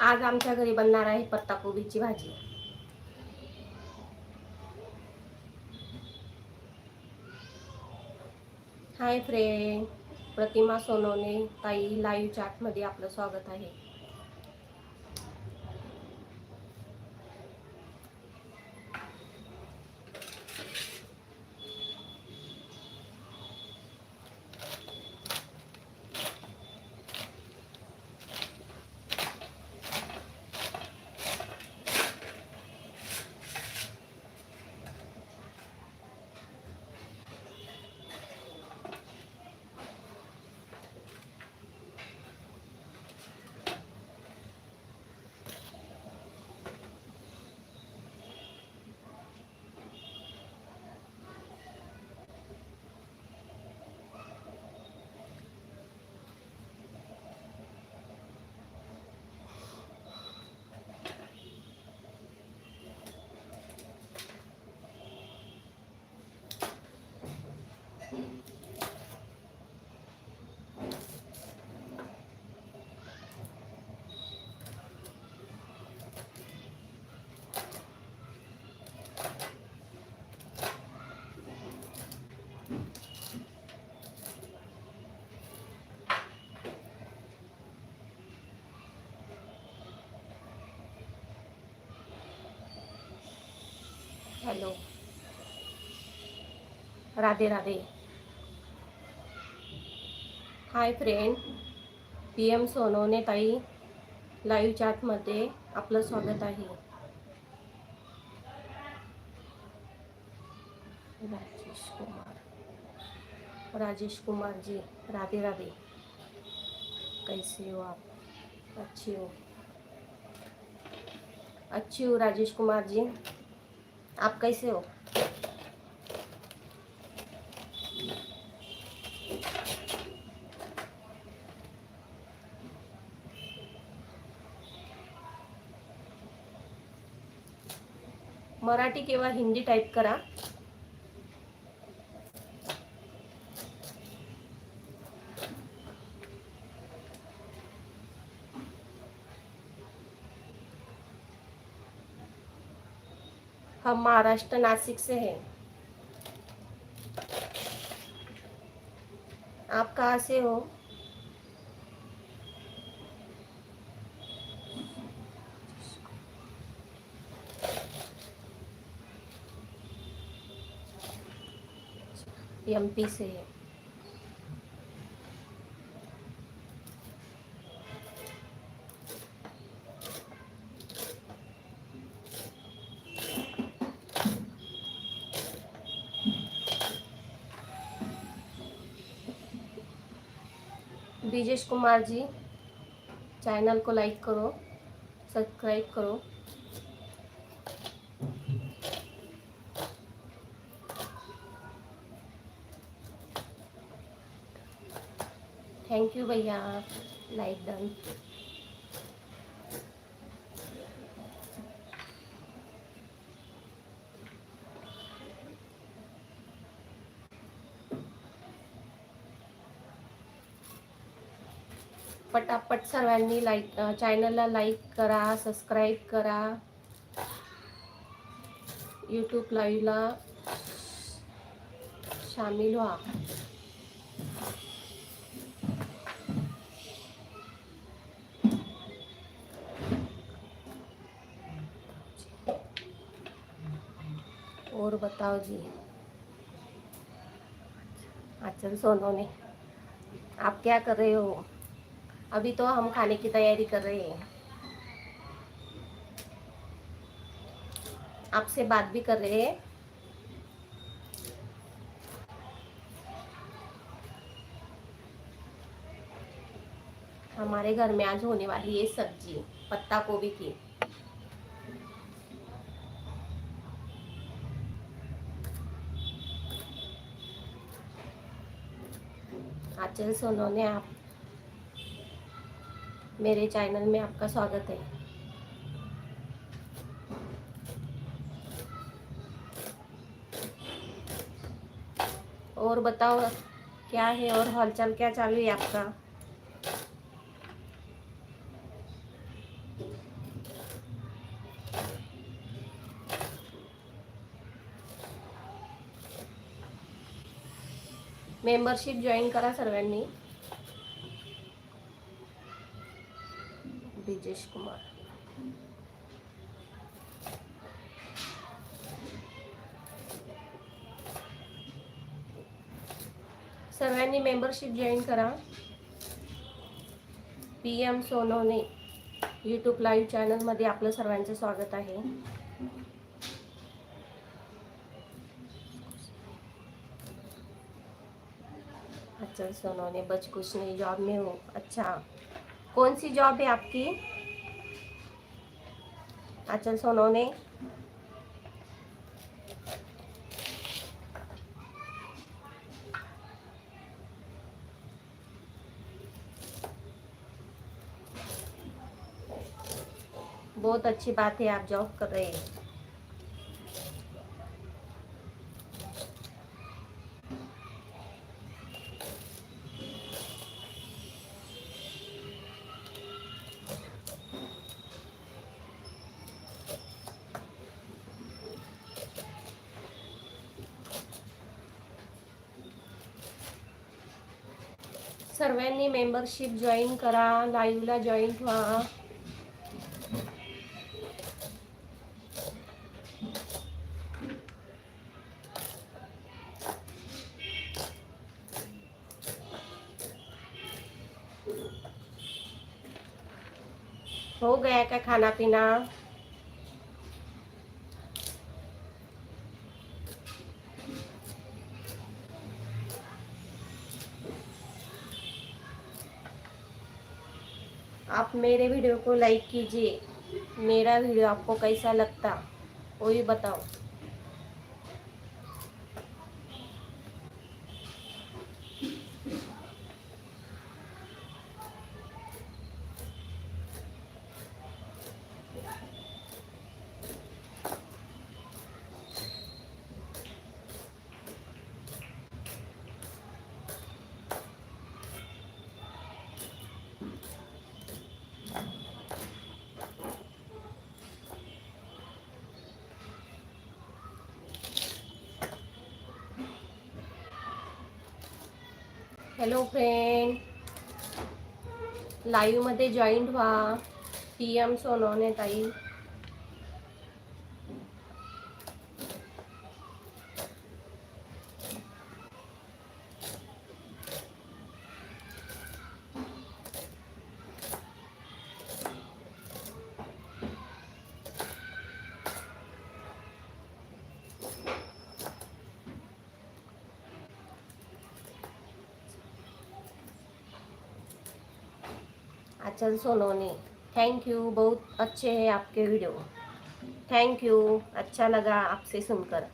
आज आमच्या घरी बनणार आहे पत्ताकोबीची भाजी. हाय फ्रेंड प्रतिमा सोनवणे ताई लाईव्ह चॅटमध्ये आपलं स्वागत आहे. Hello. Radhe Radhe. Hi friend. P M Sonawane ताई लाईव्ह चॅटमध्ये आपलं स्वागत आहे. राजेश कुमार. राजेश कुमार जी राधे राधे. कैसे हो आप? अच्छी हो. अच्छी हो राजेश कुमार जी आप कैसे हो? मराठी किंवा हिंदी टाईप करा. हम महाराष्ट्र नासिक से हैं। आप कहाँ से हो? एमपी से है। ब्रिजेश कुमार जी चैनल को लाइक करो सब्सक्राइब करो। थैंक यू भैया लाइक डन पटापट सर्वांनी लाईक चॅनलला लाईक करा सबस्क्राईब करा. यूट्यूब लाईव्हला सामील व्हा. और बताओ जी। अच्छा सोनो ने। आप क्या कर रहे हो? अभी तो हम खाने की तैयारी कर रहे हैं। आपसे बात भी कर रहे हैं। हमारे घर में आज होने वाली है सब्जी पत्ता गोभी की। आचल सोनोने आप मेरे चैनल में आपका स्वागत है। और बताओ, क्या है और हालचाल, क्या चालू है आपका? मेंबरशिप ज्वाइन करा सर्वानी। ब्रिजेश कुमार सर्वांनी मेंबरशिप जॉईन करा. P M Sonone YouTube live चॅनलमध्ये आपलं सर्वांचं स्वागत आहे. अच्छा सोनोने बच नहीं जॉब में हो अच्छा. कौन सी जॉब है आपकी? अच्छा सोनवणे बहुत अच्छी बात है आप जॉब कर रहे हैं। सर्वांनी मेंबरशिप जॉईन करा लाईव्हला जॉईन व्हा. हो गया क्या खाना पीना मेरे वीडियो को लाइक कीजिए। मेरा वीडियो आपको कैसा लगता वो भी बताओ। हॅलो फ्रेंड लाईव्हमध्ये जॉईंट व्हा. पी एम सोनवणे ताई. अचल सोनोने थैंक यू बहुत अच्छे हैं आपके वीडियो थैंक यू अच्छा लगा आपसे सुनकर.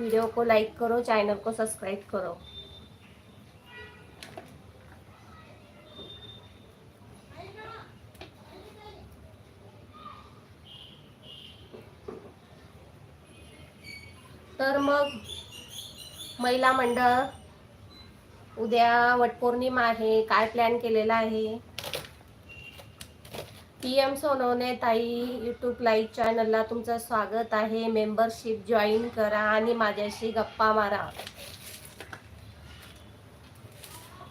वीडियो को लाइक करो चैनल को सब्सक्राइब करो. तर मग महिला मंडळ उद्या वटपौर्णिमा आहे काय प्लॅन केलेला आहे? पी एम सोनवणे ताई यूट्यूब लाईव्ह चॅनलला तुमचं स्वागत आहे. मेंबरशिप जॉईन करा आणि माझ्याशी गप्पा मारा.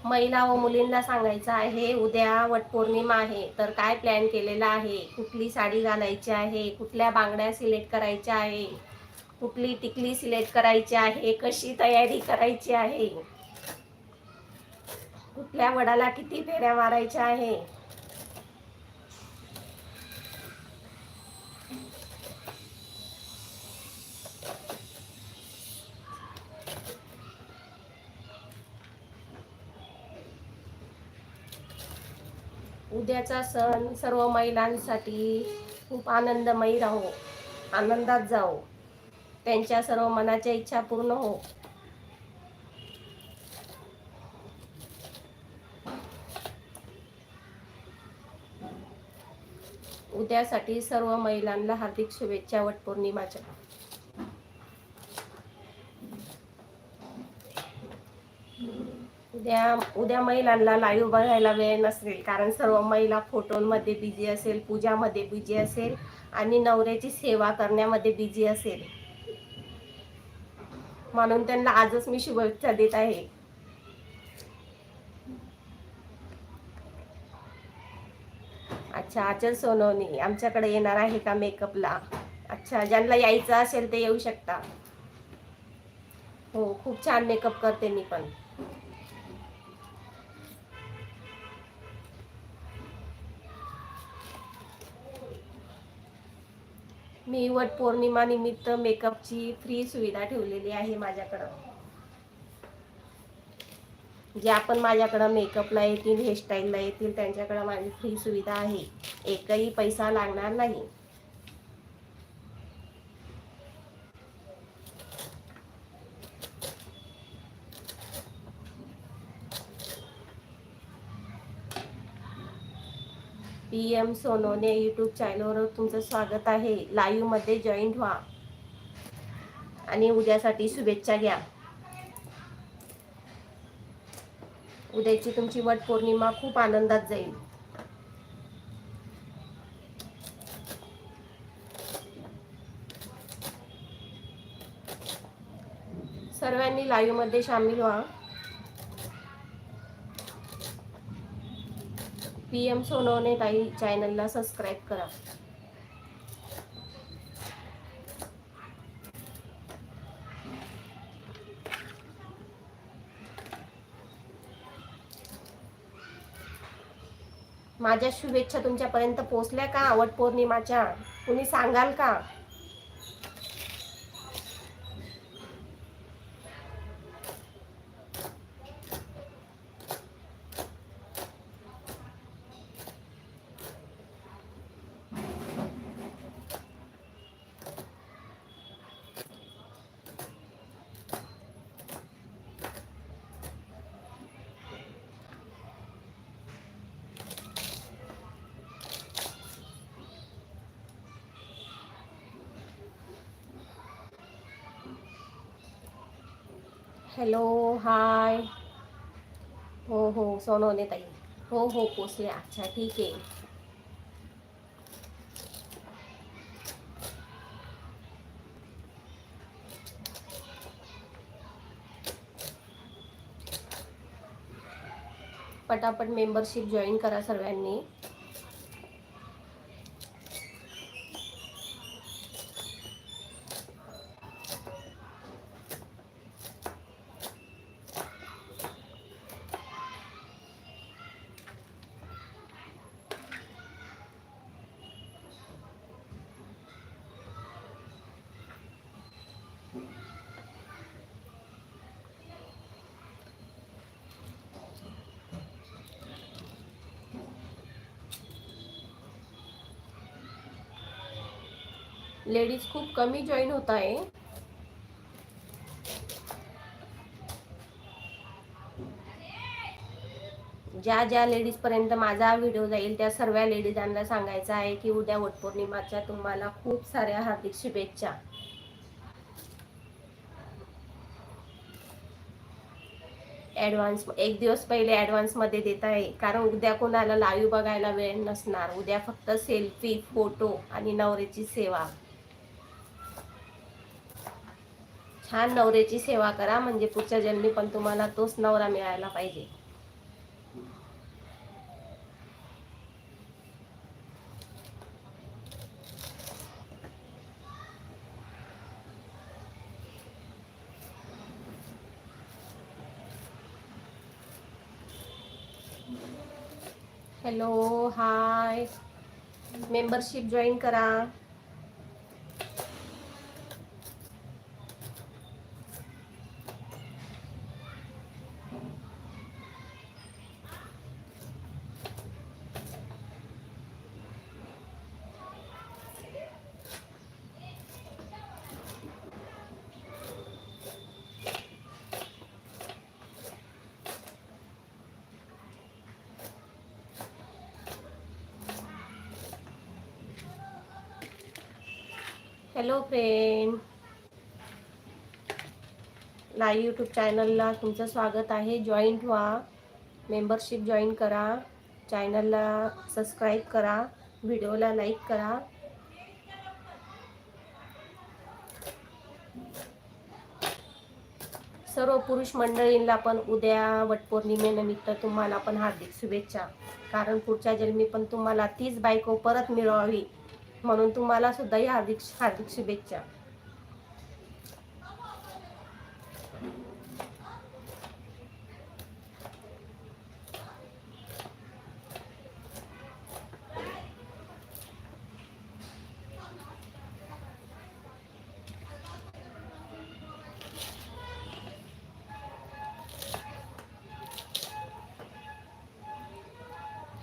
महिला व मुलींना सांगायचं आहे उद्या वटपौर्णिमा आहे. तर काय प्लॅन केलेला आहे? कुठली साडी घालायची आहे? कुठल्या बांगड्या सिलेक्ट करायच्या आहे? कुठली टिकली सिलेक्ट करायची आहे? कशी तयारी करायची आहे? कुठल्या वडाला किती फेऱ्या मारायच्या आहे? उद्याचा सण सर्व महिलांसाठी खूप आनंदमयी राहो आनंदात जाओ. त्यांच्या सर्व मनाच्या इच्छा पूर्ण हो. उद्यासाठी सर्व महिलांना हार्दिक शुभेच्छा वटपौर्णिमाच्या. उद्या उद्या महिलांना लाईव्ह बघायला वेळ नसेल कारण सर्व महिला फोटोंमध्ये बिझी असेल पूजामध्ये बिझी असेल आणि नवऱ्याची सेवा करण्यामध्ये बिझी असेल. म्हणून त्यांना आजच मी शुभेच्छा देत आहे. अच्छा आचल सोनवणी आमच्याकडे येणार आहे का मेकअपला अच्छा ज्यांना यायचं असेल ते येऊ शकता. हो खूप छान मेकअप करते मी पण. मी वट पौर्णिमा निमित्त मेकअपची फ्री सुविधा ठेवलेली आहे माझ्याकडं. जे आपण माझ्याकडं मेकअपला येतील हेअरस्टाईलला येतील त्यांच्याकडं माझी फ्री सुविधा आहे. एकही पैसा लागणार नाही. पी एम सोनोने यूट्यूब चॅनलवर तुमचं स्वागत आहे. लाईव्हमध्ये जॉईंट व्हा. आणि उद्यासाठी शुभेच्छा घ्या. उद्याची तुमची वट पौर्णिमा खूप आनंदात जाईल. सर्वांनी लाईव्हमध्ये सामील व्हा. पी एम सोनवणे ताई चॅनलला सबस्क्राईब करा. माझ्या शुभेच्छा तुमच्यापर्यंत पोहोचल्या का? आवड पौर्णिमाच्या. कुणी सांगाल का? हॅलो हाय हो हो सोनवणे ताई. हो हो पोचले. अच्छा ठीक आहे. पटापट मेंबरशिप जॉईन करा सर्वांनी लेडीज खूप कमी जॉईन होत आहे. ज्या ज्या लेडीजपर्यंत माझा व्हिडिओ जाईल त्या सर्व लेडीजांना सांगायचं आहे की उद्या वटपौर्णिमाच्या तुम्हाला खूप साऱ्या हार्दिक शुभेच्छा. ॲडव्हान्स एक दिवस पहिले ॲडव्हान्समध्ये देत आहे. कारण उद्या कोणाला लाईव्ह बघायला वेळ नसणार. उद्या फक्त सेल्फी फोटो आणि नवऱ्याची सेवा. छान नवऱ्याची सेवा करा म्हणजे पुढच्या जन्मी पण तुम्हाला तोच नवरा मिळायला पाहिजे. हॅलो हाय मेंबरशिप जॉईन करा. हॅलो फ्रेंड लाईव्ह यूट्यूब चॅनलला तुमचं स्वागत आहे. जॉईंट व्हा. मेंबरशिप जॉईन करा. चॅनलला सबस्क्राईब करा. व्हिडिओला लाईक करा. सर्व पुरुष मंडळींना पण उद्या वटपौर्णिमेनिमित्त तुम्हाला पण हार्दिक शुभेच्छा. कारण पुढच्या जन्मी पण तुम्हाला तीच बायको परत मिळवावी. म्हणून तुम्हाला सुद्धा हार्दिक हार्दिक शुभेच्छा.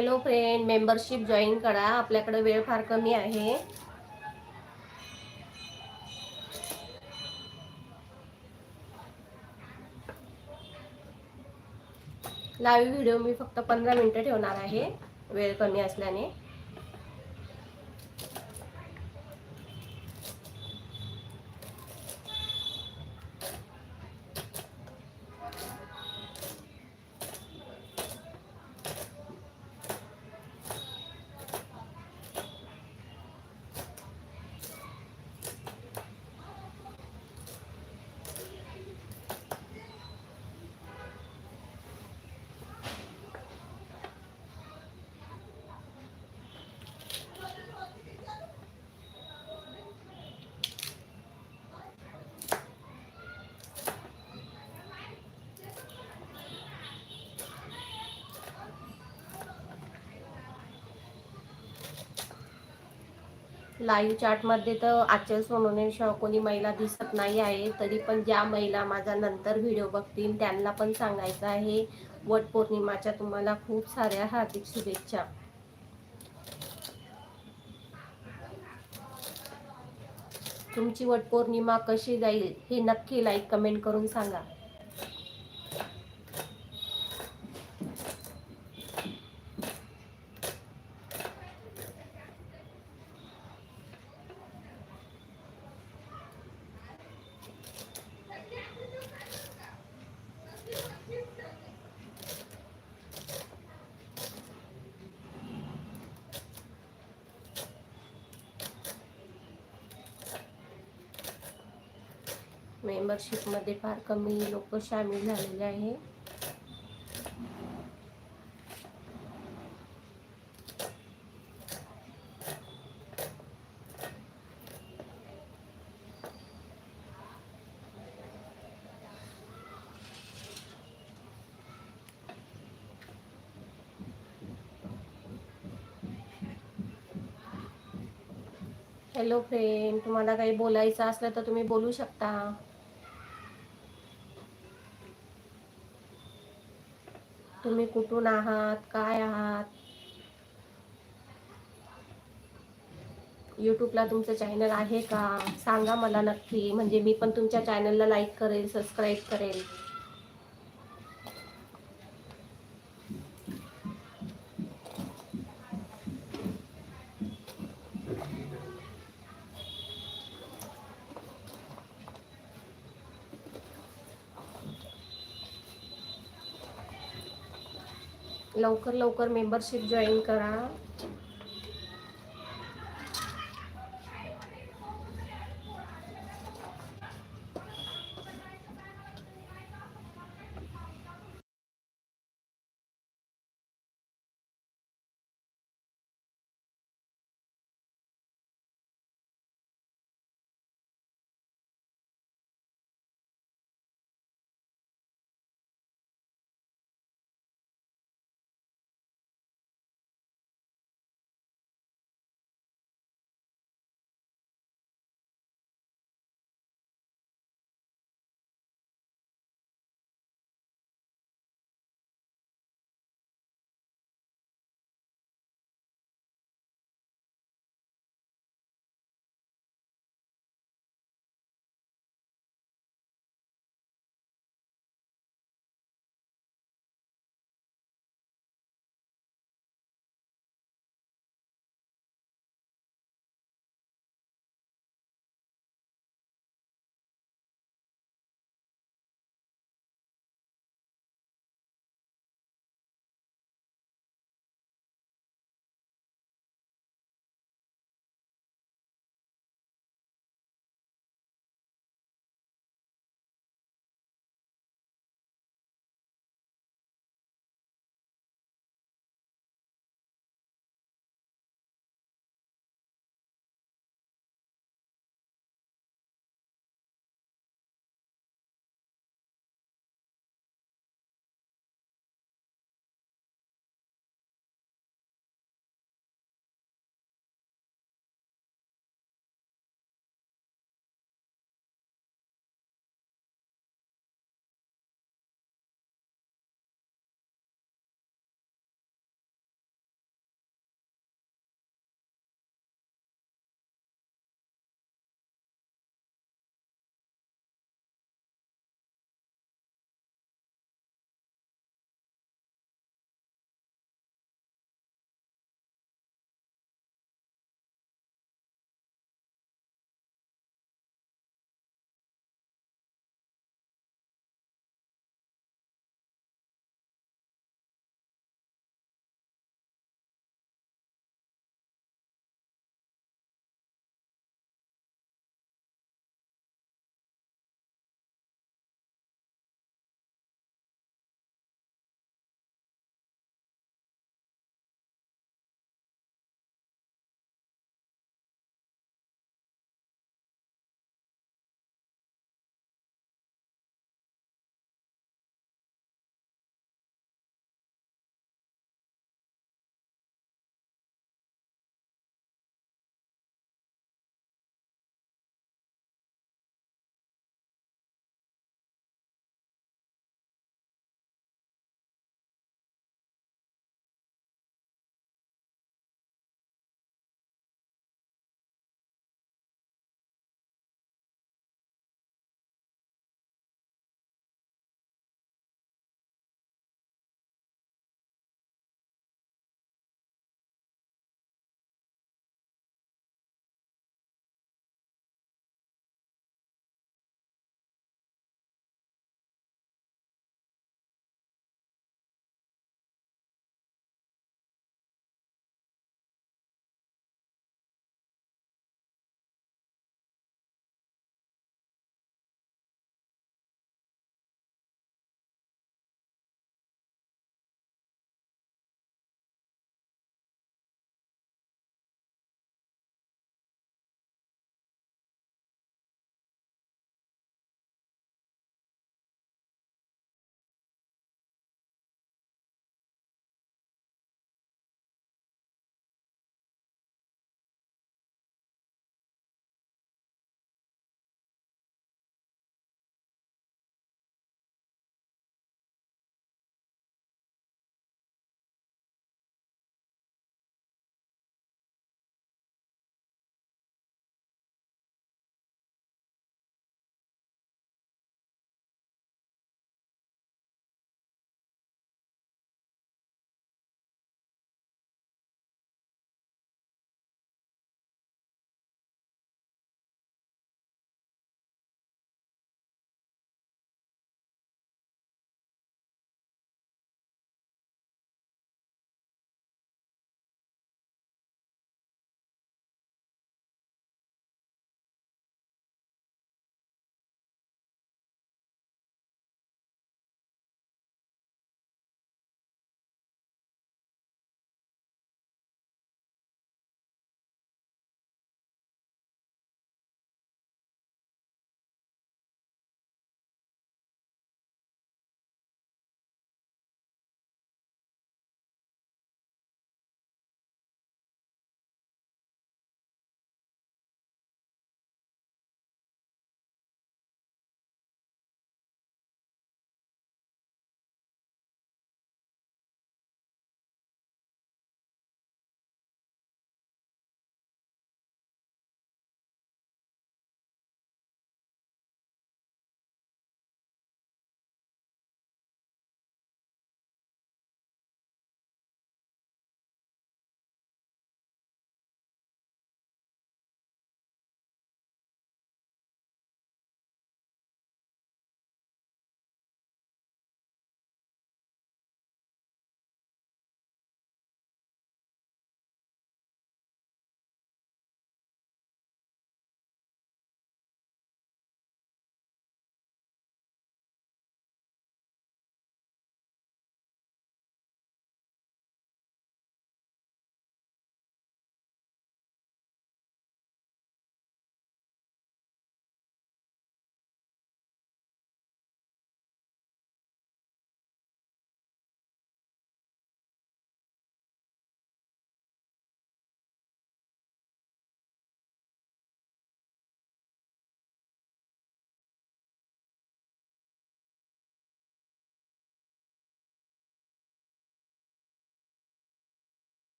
हॅलो फ्रेंड मेंबरशिप जॉईन करा. आपल्याकडे वेळ फार कमी आहे. लाईव्ह व्हिडिओ मी फक्त पंधरा मिनटं ठेवणार आहे. वेळ कमी असल्याने. लाईव्ह चॅटमध्ये तर आजच्या सोनवण्याशिवाय कोणी महिला दिसत नाही आहे तरी पण ज्या महिला माझा नंतर व्हिडिओ बघतील त्यांना पण सांगायचं आहे. वट पौर्णिमाच्या तुम्हाला खूप साऱ्या हार्दिक शुभेच्छा. तुमची वटपौर्णिमा कशी जाईल हे नक्की लाईक कमेंट करून सांगा. मेंबरशिपमध्ये फार कमी सामील झालेले आहे. हॅलो फ्रेंड काही बोलायचं असलं तर तुम्ही बोलू शकता. तुम्ही कुठून आहात? काय आहात? यूट्यूबला तुमचं चॅनल आहे का? सांगा मला नक्की. म्हणजे मी पण तुमच्या चॅनलला लाईक करेल सबस्क्राईब करेल. लवकर लवकर मेंबरशिप जॉईन करा.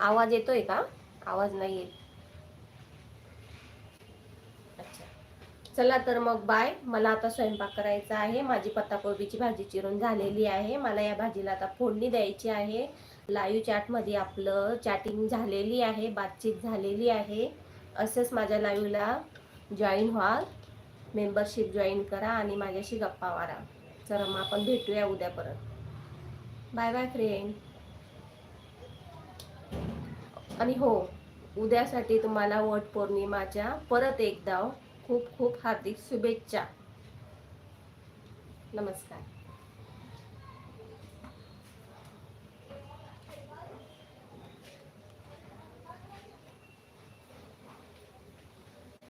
आवाज येतोय का? आवाज नाही येत. अच्छा. चला तर मग बाय. मला आता स्वयंपाक करायचा आहे. माझी पत्ताकोबीची भाजी चिरून झालेली आहे. मला या भाजीला आता फोडणी द्यायची आहे. लाईव्ह चॅटमध्ये आपलं चॅटिंग झालेली आहे बातचीत झालेली आहे. असंच माझ्या लाईव्हला जॉईन व्हा. मेंबरशिप जॉईन करा आणि माझ्याशी गप्पा मारा. चला मग आपण भेटूया उद्या परत. Bye bye friend. आणि हो उद्यासाठी तुम्हाला वट पौर्णिमाच्या परत एकदा खूप खूप हार्दिक शुभेच्छा. नमस्कार.